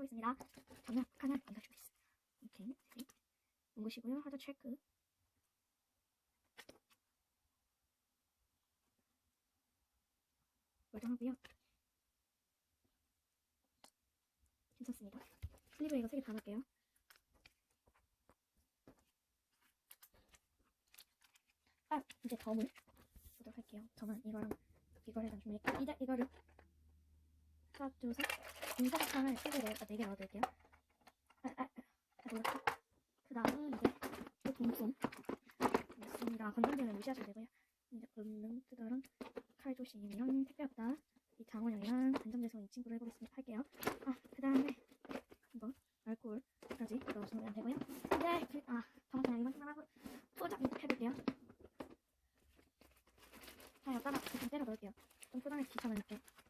해보겠습니다. 저는 하나 이거 주겠습니다. 오케이, 네. 눈부시고요. 하드 체크. 멀쩡하고요. 괜찮습니다. 슬리브 이거 3개 다 넣을게요. 아, 이제 덤을 보도록 할게요. 저는 이거랑 일단 준비할게요. 이제 이거를 하나, 둘, 셋. 인사사탕을 3개를, 아, 4개 넣어둘게요. 아, 아, 아. 그 다음에 이제 이 동품. 맞습니다. 건전지는 무시하셔도 되고요. 이제 본능 뜨더런 칼 조심이랑 택배 왔다. 이 장원영이랑 간장제송 이 친구를 해보겠습니다. 할게요. 아, 그 다음에 이거 알코올까지 넣어주면 되고요. 이제 그, 아, 저는 그냥 이만큼만 하고 포장 해볼게요. 자, 여기다가 좀 때려 넣을게요. 좀 포장해서 귀찮으니까. 음,